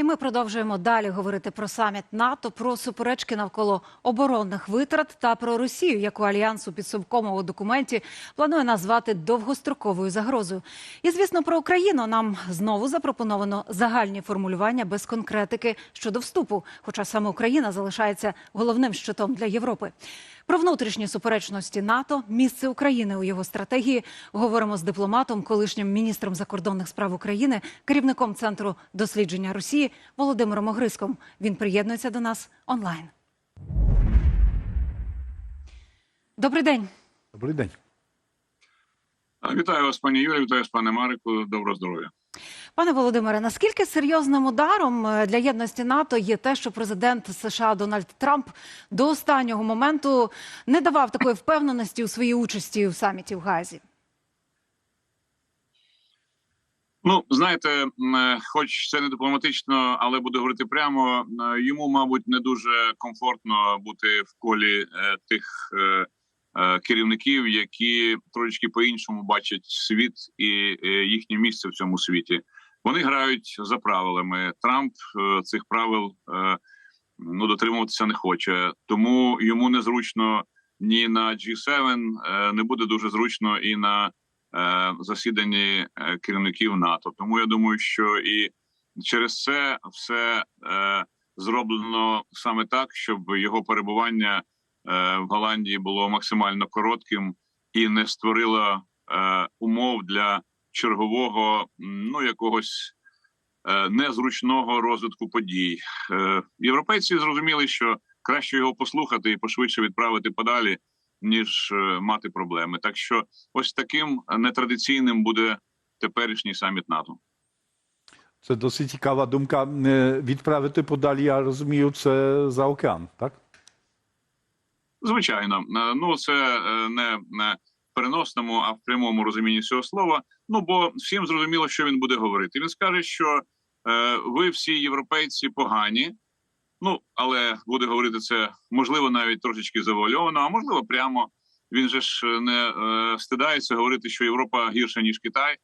І ми продовжуємо далі говорити про саміт НАТО, про суперечки навколо оборонних витрат та про Росію, яку альянс у підсумковому документі планує назвати довгостроковою загрозою. І звісно, про Україну нам знову запропоновано загальні формулювання без конкретики щодо вступу. Хоча саме Україна залишається головним щитом для Європи. Про внутрішні суперечності НАТО, місце України у його стратегії говоримо з дипломатом, колишнім міністром закордонних справ України, керівником центру дослідження Росії Володимиром Огриском. Він приєднується до нас онлайн. Добрий день. Добрий день. Вітаю вас, пані Юрі, вітаю вас, пане Марику. Доброго здоров'я. Пане Володимире, наскільки серйозним ударом е, для єдності НАТО є те, що президент США Дональд Трамп до останнього моменту не давав такої впевненості у своїй участі у саміті в Газі? Ну, знаєте, е, хоч це не дипломатично, але буду говорити прямо. е, Йому, мабуть, не дуже комфортно бути в колі тих керівників, які трошечки по-іншому бачать світ і е, їхнє місце в цьому світі. Вони грають за правилами. Трамп е, цих правил е, ну дотримуватися не хоче, тому йому незручно ні на G7, е, не буде дуже зручно і на е, засіданні е, керівників НАТО. Тому я думаю, що і через це все е, зроблено саме так, щоб його перебування е, в Голландії було максимально коротким і не створило е, умов для чергового ну якогось. е, Незручного розвитку подій Е, європейці зрозуміли, що краще його послухати і пошвидше відправити подалі, ніж е, мати проблеми. Так що ось таким нетрадиційним буде теперішній саміт НАТО. Це досить цікава думка. Е, Відправити подалі, я розумію, це за океан, так? Звичайно, Е, ну це е, не переносному, а в прямому розумінні цього слова. Ну бо всім зрозуміло, що він буде говорити. Він скаже, що е, ви всі європейці погані. Ну але буде говорити це можливо навіть трошечки завуальовано, а можливо, прямо він же ж не стидається говорити, що Європа гірша ніж Китай.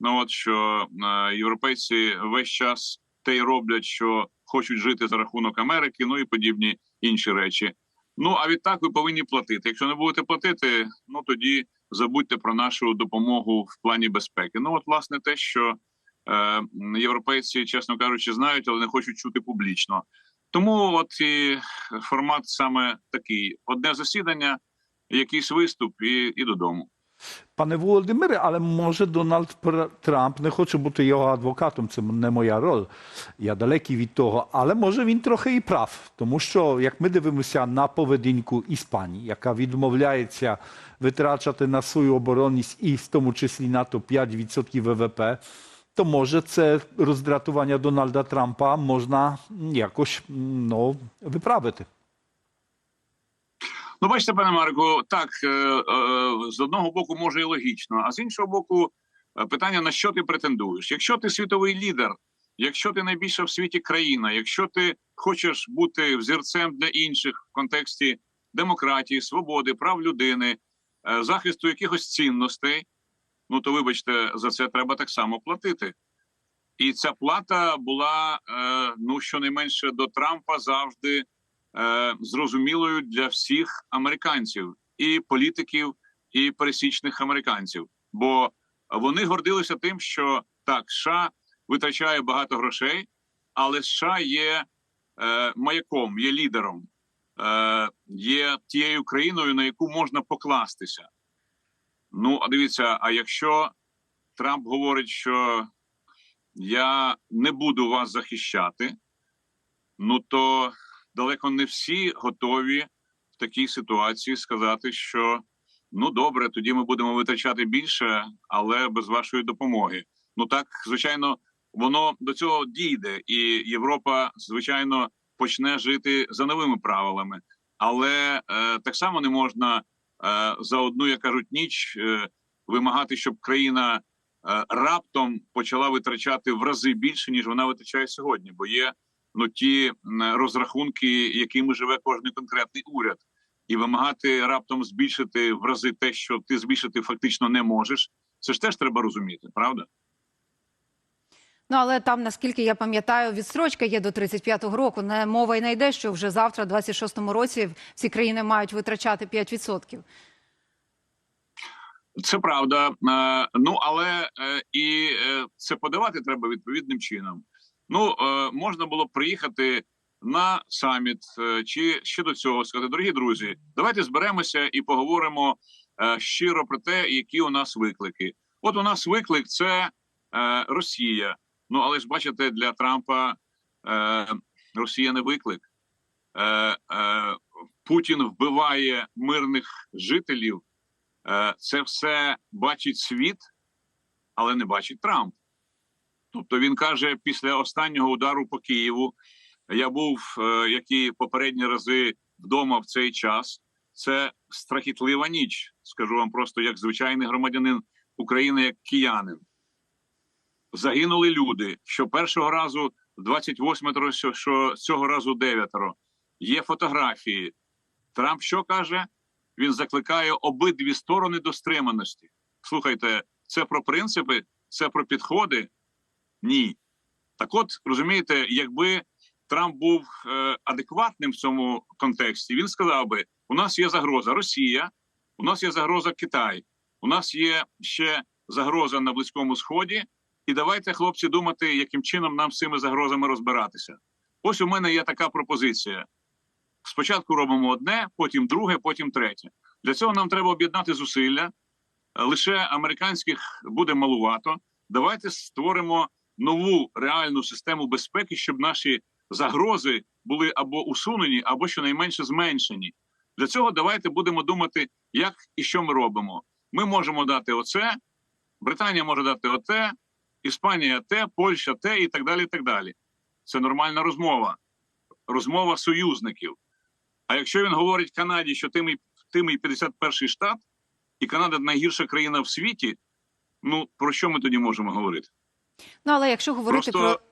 Ну от що європейці весь час те й роблять, що хочуть жити за рахунок Америки, ну і подібні інші речі. Ну а відтак ви повинні платити. Якщо не будете платити, ну тоді забудьте про нашу допомогу в плані безпеки. Ну от власне те, що е, європейці, чесно кажучи, знають, але не хочуть чути публічно. Тому от і формат саме такий: одне засідання, якийсь виступ і, і додому. Пане Володимире, але може Дональд Трамп, не хочу бути його адвокатом, це не моя роль, я далекий від того, але може він трохи і прав. Тому що, як ми дивимося на поведінку Іспанії, яка відмовляється витрачати на свою оборонність і в тому числі НАТО 5% ВВП, то може це роздратування Дональда Трампа можна якось ну, виправити. Ну, бачите, пане Марку, так е, е, з одного боку може і логічно, а з іншого боку, е, питання на що ти претендуєш? Якщо ти світовий лідер, якщо ти найбільша в світі країна, якщо ти хочеш бути взірцем для інших в контексті демократії, свободи, прав людини, захисту якихось цінностей, ну то вибачте, за це треба так само платити. І ця плата була ну щонайменше до Трампа завжди е, зрозумілою для всіх американців, і політиків, і пересічних американців. Бо вони гордилися тим, що так, США витрачає багато грошей, але США є е, маяком, є лідером, е, є тією країною, на яку можна покластися. Ну, а дивіться, а якщо Трамп говорить, що я не буду вас захищати, ну то далеко не всі готові в такій ситуації сказати, що ну добре, тоді ми будемо витрачати більше, але без вашої допомоги. Ну так, звичайно, воно до цього дійде, і Європа, звичайно, почне жити за новими правилами. Але е, так само не можна е, за одну, як кажуть, ніч е, вимагати, щоб країна е, раптом почала витрачати в рази більше, ніж вона витрачає сьогодні, бо є ну ті розрахунки, якими живе кожний конкретний уряд, і вимагати раптом збільшити в рази те, що ти збільшити фактично не можеш. Це ж теж треба розуміти, правда? Ну але там, наскільки я пам'ятаю, відстрочка є до 35-го року. Не мова й не йде, що вже завтра, 26-му році, всі країни мають витрачати 5%. Це правда. Е, Ну але е, і е, це подавати треба відповідним чином. Ну е, можна було приїхати на саміт е, чи ще до цього сказати, дорогі друзі, давайте зберемося і поговоримо е, щиро про те, які у нас виклики. От у нас виклик це Росія. Ну але ж бачите, для Трампа Росія не виклик. Путін вбиває мирних жителів. Це все бачить світ, але не бачить Трамп. Тобто він каже, після останнього удару по Києву я був, е, як і попередні рази, вдома в цей час. Це страхітлива ніч. Скажу вам просто як звичайний громадянин України, як киянин. Загинули люди. Що першого разу 28, що, цього разу 9. Є фотографії. Трамп що каже? Він закликає обидві сторони до стриманості. Слухайте, це про принципи, це про підходи? Ні. Так от розумієте, якби Трамп був е, адекватним в цьому контексті, він сказав би: у нас є загроза Росія, у нас є загроза Китай, у нас є ще загроза на Близькому Сході. І давайте, хлопці, думати, яким чином нам з цими загрозами розбиратися. Ось у мене є така пропозиція. Спочатку робимо одне, потім друге, потім третє. Для цього нам треба об'єднати зусилля. Лише американських буде малувато. Давайте створимо нову реальну систему безпеки, щоб наші загрози були або усунені, або щонайменше зменшені. Для цього давайте будемо думати, як і що ми робимо. Ми можемо дати оце, Британія може дати оте, Іспанія те, Польща те і так далі. і так далі. Це нормальна розмова, розмова союзників. А якщо він говорить Канаді, що ти мій, ти мій 51-й штат, і Канада найгірша країна в світі, ну про що ми тоді можемо говорити? Ну але якщо говорити Просто- про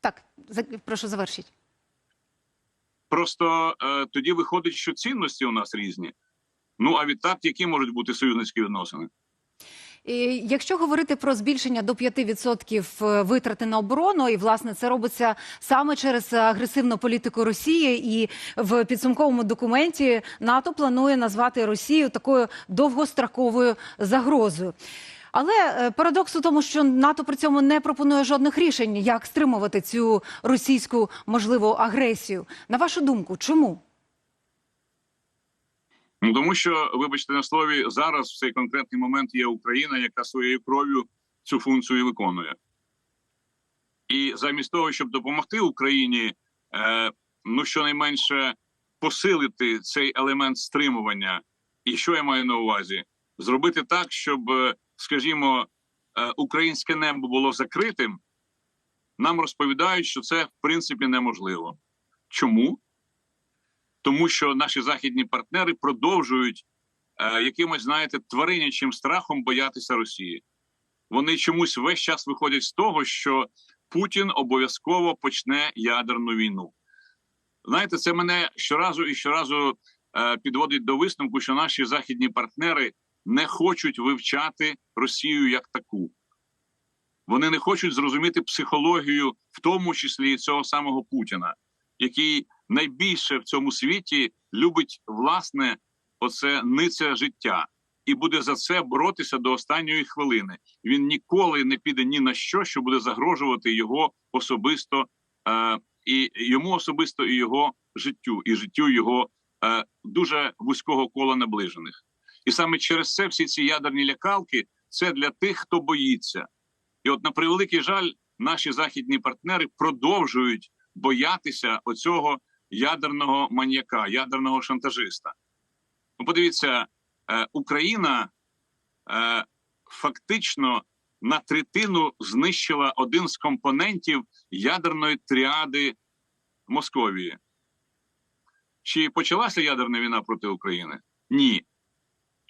так, за- прошу завершіть. Просто е, тоді виходить, що цінності у нас різні. Ну а відтак, які можуть бути союзницькі відносини? Якщо говорити про збільшення до 5% витрати на оборону, і власне це робиться саме через агресивну політику Росії, і в підсумковому документі НАТО планує назвати Росію такою довгостроковою загрозою. Але е, парадокс у тому, що НАТО при цьому не пропонує жодних рішень, як стримувати цю російську можливу агресію. На вашу думку, чому? Ну тому що, вибачте на слові, зараз в цей конкретний момент є Україна, яка своєю кров'ю цю функцію виконує. І замість того, щоб допомогти Україні, е, ну щонайменше посилити цей елемент стримування, і що я маю на увазі? Зробити так, щоб, е, скажімо, е, українське небо було закритим, нам розповідають, що це в принципі неможливо. Чому? тому що наші західні партнери продовжують е, якимось, знаєте, тваринячим страхом боятися Росії. Вони чомусь весь час виходять з того, що Путін обов'язково почне ядерну війну. Знаєте, це мене щоразу і щоразу е, підводить до висновку, що наші західні партнери не хочуть вивчати Росію як таку. Вони не хочуть зрозуміти психологію, в тому числі і цього самого Путіна, який найбільше в цьому світі любить власне оце ниця життя і буде за це боротися до останньої хвилини. Він ніколи не піде ні на що, що буде загрожувати його особисто е, і йому особисто, і його життю, і життю його е, дуже вузького кола наближених. І саме через це всі ці ядерні лякалки це для тих, хто боїться. І от на превеликий жаль, наші західні партнери продовжують боятися оцього ядерного маньяка, ядерного шантажиста. Ну, подивіться, е, Україна е, фактично на третину знищила один з компонентів ядерної тріади Московії. Чи почалася ядерна війна проти України? Ні.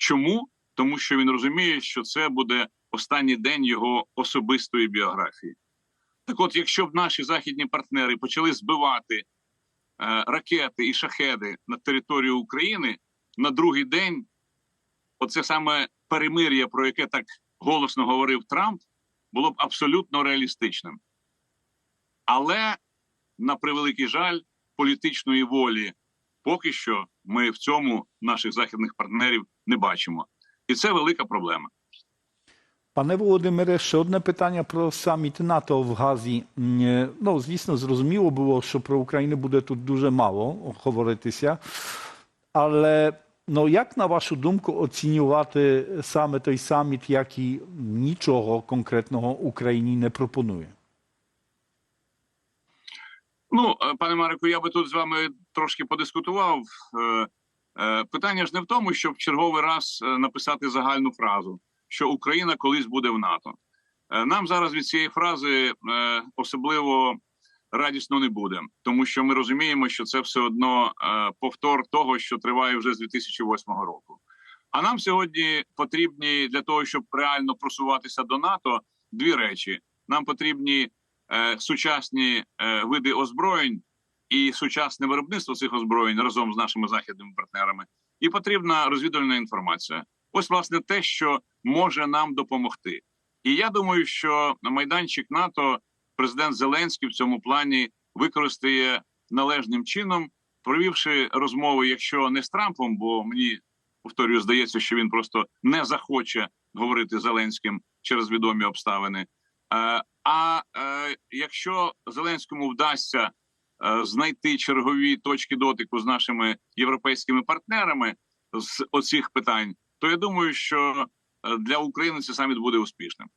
Чому? Тому що він розуміє, що це буде останній день його особистої біографії. Так от, якщо б наші західні партнери почали збивати е, ракети і шахеди на територію України на другий день, оце саме перемир'я, про яке так голосно говорив Трамп, було б абсолютно реалістичним. Але, на превеликий жаль, політичної волі поки що ми в цьому наших західних партнерів не бачимо. І це велика проблема. Пане Володимире, ще одне питання про саміт НАТО в Газі. Ну, звісно, зрозуміло було, що про Україну буде тут дуже мало говоритися. Але ну, як на вашу думку оцінювати саме той саміт, який нічого конкретного Україні не пропонує? Ну, е, пане Марику, я би тут з вами трошки подискутував. Е, Питання ж не в тому, щоб черговий раз е, написати загальну фразу, що Україна колись буде в НАТО. Е, Нам зараз від цієї фрази особливо радісно не буде, тому що ми розуміємо, що це все одно повтор того, що триває вже з 2008 року. А нам сьогодні потрібні для того, щоб реально просуватися до НАТО, дві речі: нам потрібні сучасні види озброєнь і сучасне виробництво цих озброєнь разом з нашими західними партнерами, і потрібна розвідувальна інформація. Ось власне те, що може нам допомогти. І я думаю, що на майданчик НАТО президент Зеленський в цьому плані використає належним чином, провівши розмови, якщо не з Трампом, бо мені повторюю, здається, що він просто не захоче говорити з Зеленським через відомі обставини. Е, А е, якщо Зеленському вдасться знайти чергові точки дотику з нашими європейськими партнерами з оцих питань, то я думаю, що е, для України це саміт буде успішним.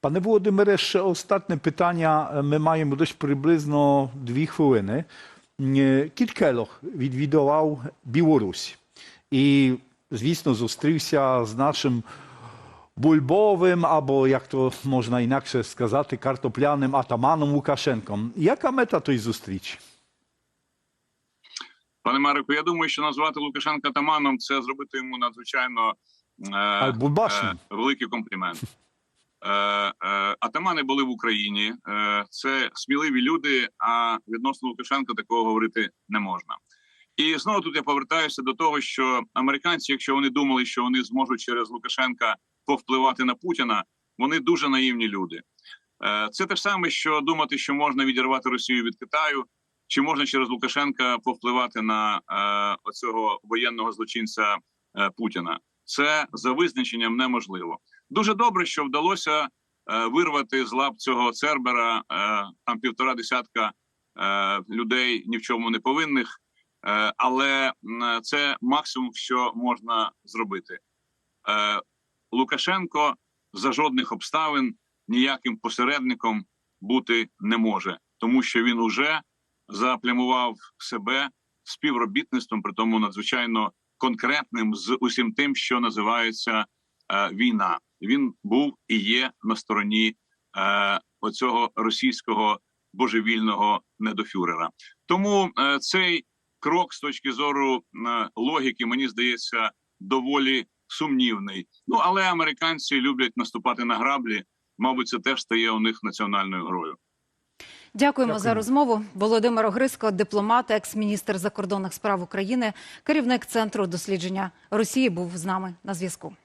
Пане Володимире, ще останнє питання. Ми маємо десь приблизно дві хвилини. М, відвідував Білорусь і, звісно, зустрівся з нашим бульбовим, або, як то можна інакше сказати, картопляним атаманом Лукашенком. Яка мета тої зустрічі? Пане Марику, я думаю, що назвати Лукашенка таманом це зробити йому надзвичайно е, е, великий комплімент. Е, е, атамани були в Україні. Е, це сміливі люди. А відносно Лукашенка такого говорити не можна. І знову тут я повертаюся до того, що американці, якщо вони думали, що вони зможуть через Лукашенка повпливати на Путіна, вони дуже наївні люди. Е, Це те ж саме, що думати, що можна відірвати Росію від Китаю, чи можна через Лукашенка повпливати на е, оцього воєнного злочинця е, Путіна. Це за визначенням неможливо. Дуже добре, що вдалося вирвати з лап цього Цербера там півтора десятка людей ні в чому не повинних, але це максимум, що можна зробити. Лукашенко за жодних обставин ніяким посередником бути не може, тому що він уже заплямував себе співробітництвом, при тому надзвичайно конкретним з усім тим, що називається е, війна. Він був і є на стороні е, оцього російського божевільного недофюрера. Тому е, цей крок з точки зору е, логіки, мені здається, доволі сумнівний. Ну але американці люблять наступати на граблі. Мабуть, це теж стає у них національною грою. Дякуємо за розмову. Володимир Огриско, дипломат, екс-міністр закордонних справ України, керівник центру дослідження Росії, був з нами на зв'язку.